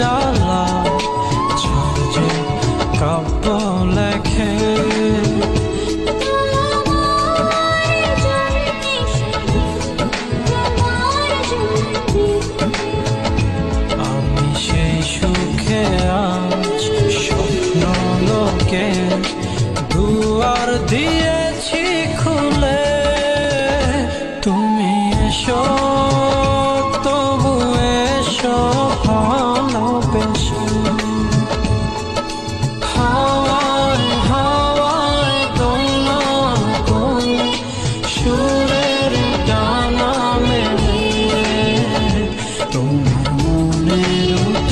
ডালা ঝরে কাব্য লেখে। আমি সেই সুখে আজ স্বপ্ন লোকে দুয়ার দিয়ে i'm moonero.